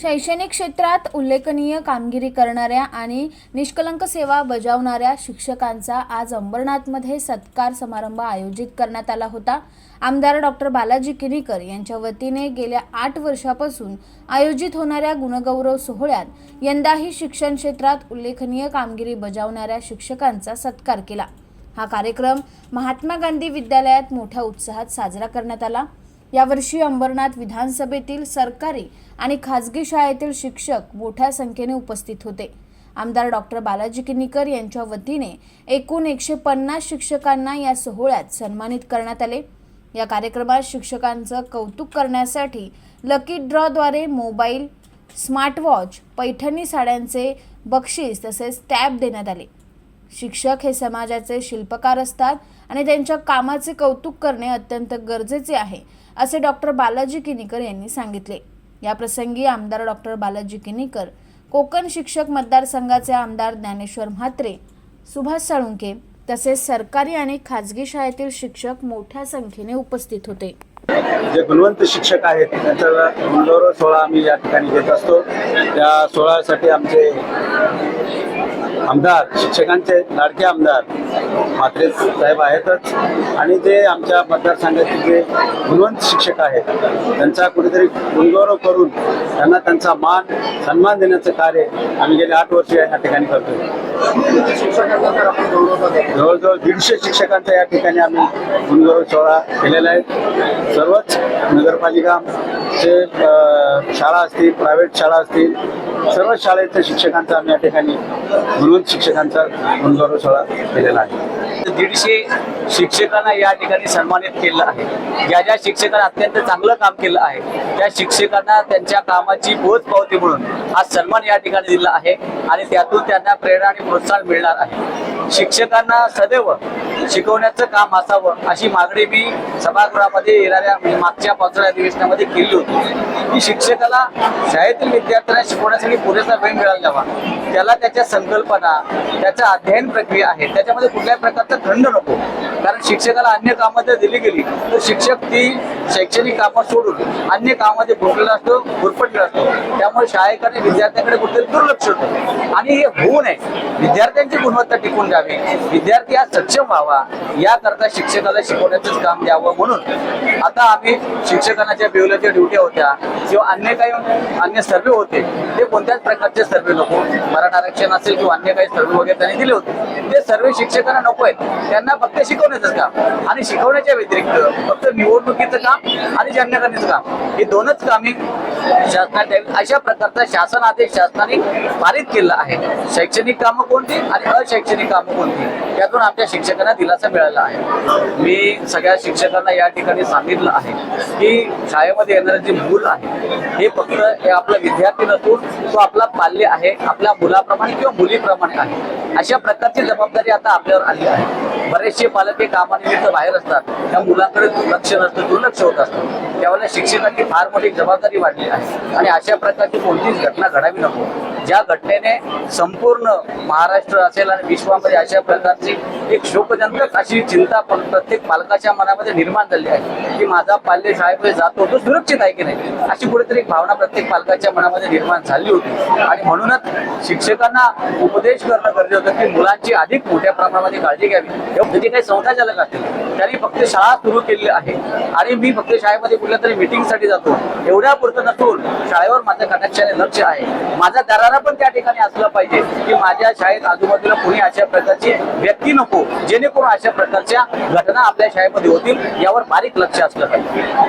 शैक्षणिक क्षेत्रात उल्लेखनीय कामगिरी करणाऱ्या आणि निष्कलंक सेवा बजावणाऱ्या शिक्षकांचा आज अंबरनाथमध्ये सत्कार समारंभ आयोजित करण्यात आला होता. आमदार डॉक्टर बालाजी किनीकर यांच्या वतीने गेल्या आठ वर्षापासून आयोजित होणाऱ्या गुणगौरव सोहळ्यात यंदाही शिक्षण क्षेत्रात उल्लेखनीय कामगिरी बजावणाऱ्या शिक्षकांचा सत्कार केला. हा कार्यक्रम महात्मा गांधी विद्यालयात मोठ्या उत्साहात साजरा करण्यात आला. यावर्षी अंबरनाथ विधानसभेतील सरकारी आणि खाजगी शाळेतील शिक्षक मोठ्या संख्येने उपस्थित होते. आमदार डॉक्टर बालाजी किनीकर यांच्या वतीने एकूण एकशे पन्नास शिक्षकांना या सोहळ्यात सन्मानित करण्यात आले. या कार्यक्रमात शिक्षकांचं कौतुक करण्यासाठी लकी ड्रॉद्वारे मोबाईल स्मार्टवॉच पैठणी साड्यांचे बक्षीस तसेच टॅब देण्यात आले. शिक्षक हे समाजाचे शिल्पकार असतात आणि त्यांच्या कामाचे कौतुक करणे अत्यंत गरजेचे आहे असे डॉक्टर बालाजी किनीकर यांनी सांगितले. या प्रसंगी आमदार डॉक्टर बालाजी किनीकर कोकण शिक्षक मतदारसंघाचे आमदार ज्ञानेश्वर म्हात्रे सुभाष साळुंके तसेच सरकारी आणि खाजगी शाळेतील शिक्षक मोठ्या संख्येने उपस्थित होते. जे गुणवंत शिक्षक आहेत त्यांचा गौरव सोहळा आम्ही या ठिकाणी घेत असतो. त्या सोहळ्यासाठी आमचे आमदार शिक्षकांचे लाडके आमदार म्हात्रे साहेब आहेतच. आणि ते आमच्या मतदारसंघाचे जे गुणवंत शिक्षक आहेत त्यांचा कुठेतरी गुणगौरव करून त्यांना त्यांचा मान सन्मान देण्याचं कार्य आम्ही गेले आठ वर्ष या ठिकाणी करतो जवळजवळ दीडशे शिक्षकांचा या ठिकाणी आम्ही गुणगौरव सोहळा केलेला आहे. सर्वच नगरपालिकाचे शाळा असतील प्रायव्हेट शाळा असतील सर्व शाळेच्या शिक्षकांचा आम्ही या ठिकाणी गुणवंत शिक्षकांचा गुणगौरव सोहळा केलेला आहे. दीडशे शिक्षकांना या ठिकाणी सन्मानित केलं आहे. ज्या ज्या शिक्षकांना अत्यंत चांगलं काम केलं आहे त्या शिक्षकांना त्यांच्या कामाची पोच पावती म्हणून हा सन्मान या ठिकाणी दिला आहे आणि त्यातून त्यांना प्रेरणा आणि प्रोत्साहन मिळणार आहे. शिक्षकांना सदैव शिकवण्याचं काम असावं अशी मागणी मी सभागृहामध्ये येणाऱ्या म्हणजे मागच्या पावसाळ्या अधिवेशनामध्ये केली होती. की शिक्षकाला शाळेतील विद्यार्थ्यांना शिकवण्यासाठी पुरेसा वेळ मिळाला हवा. त्याला त्याच्या संकल्पना त्याचा अध्ययन प्रक्रिया आहे. त्याच्यामध्ये कुठल्याही प्रकारचा खंड नको. कारण शिक्षकाला अन्य कामात दिली गेली तर शिक्षक ती शैक्षणिक कामं सोडून अन्य कामामध्ये गुंतलेला असतो गुरफटलेला असतो. त्यामुळे शाळेकडे विद्यार्थ्यांकडे कुठेतरी दुर्लक्ष होतं. आणि हे होऊ नये. विद्यार्थ्यांची गुणवत्ता टिकून द्यावी विद्यार्थी हा सक्षम व्हावा. याकरता शिक्षकाला शिकवण्याचंच काम द्यावं म्हणून. आता आम्ही शिक्षकांना ज्या बेवल्याच्या ड्युट्या होत्या. किंवा अन्य काही अन्य सर्वे होते. ते कोणत्याच प्रकारचे सर्वे नको. मराठा आरक्षण असेल किंवा अन्य काही सर्वे वगैरे त्यांनी दिले होते. ते सर्वे शिक्षकांना नको आहेत. त्यांना फक्त शिकवण्याचं काम आणि शिकवण्याच्या व्यतिरिक्त फक्त निवडणुकीचं काम आणि जाणण्याकरण्याचं काम. हे दोनच कामे शासनात अशा प्रकारचा शासन आदेश शासनाने पारित केला आहे. शैक्षणिक कामं कोणती आणि अशैक्षणिक कामं कोणती? त्यातून आमच्या शिक्षकांना दिलासा मिळाला आहे. मी सगळ्या शिक्षकांना या ठिकाणी सांगितलं आहे की शाळेमध्ये येणारं जे मूल आहे हे फक्त हे आपला विद्यार्थी नसून तो आपला पाल्य आहे आपल्या मुलाप्रमाणे किंवा मुलीप्रमाणे आहे. अशा प्रकारची जबाबदारी आता आपल्यावर आली आहे. बरेचसे पालक हे कामानिमित्त बाहेर असतात. त्या मुलाकडे लक्ष नसतं दुर्लक्ष होत असतं. त्यावेळेला शिक्षकांची फार मोठी जबाबदारी वाढली आहे. आणि अशा प्रकारची कोणतीच घटना घडावी नको. ज्या घटनेने संपूर्ण महाराष्ट्र असेल आणि विश्वामध्ये अशा प्रकारची एक शोकजनक अशी चिंता पण प्रत्येक पालकाच्या मनामध्ये निर्माण झाली आहे की माझा पाल्य शाळेमध्ये जातो तो सुरक्षित आहे की नाही? अशी कुठेतरी एक भावना प्रत्येक पालकाच्या मनामध्ये निर्माण झाली होती. आणि म्हणूनच शिक्षकांना उपदेश करणं गरजेचं होतं की मुलांची अधिक मोठ्या प्रमाणामध्ये काळजी घ्यावी. एवढे जे म्हणजे काही संस्थाचालक असतील त्यांनी फक्त शाळा सुरू केलेली आहे. आणि मी फक्त शाळेमध्ये कुठल्या तरी मिटिंगसाठी जातो. एवढ्या पुरतं नसून शाळेवर माझं कटाक्षाने लक्ष आहे. माझा दरारा पण त्या ठिकाणी असलं पाहिजे की माझ्या शाळेत आजूबाजूला कोणी अशा प्रकारची व्यक्ती नको जेणेकरून अशा प्रकारच्या घटना आपल्या शाळेमध्ये होतील यावर बारीक लक्ष असलं पाहिजे.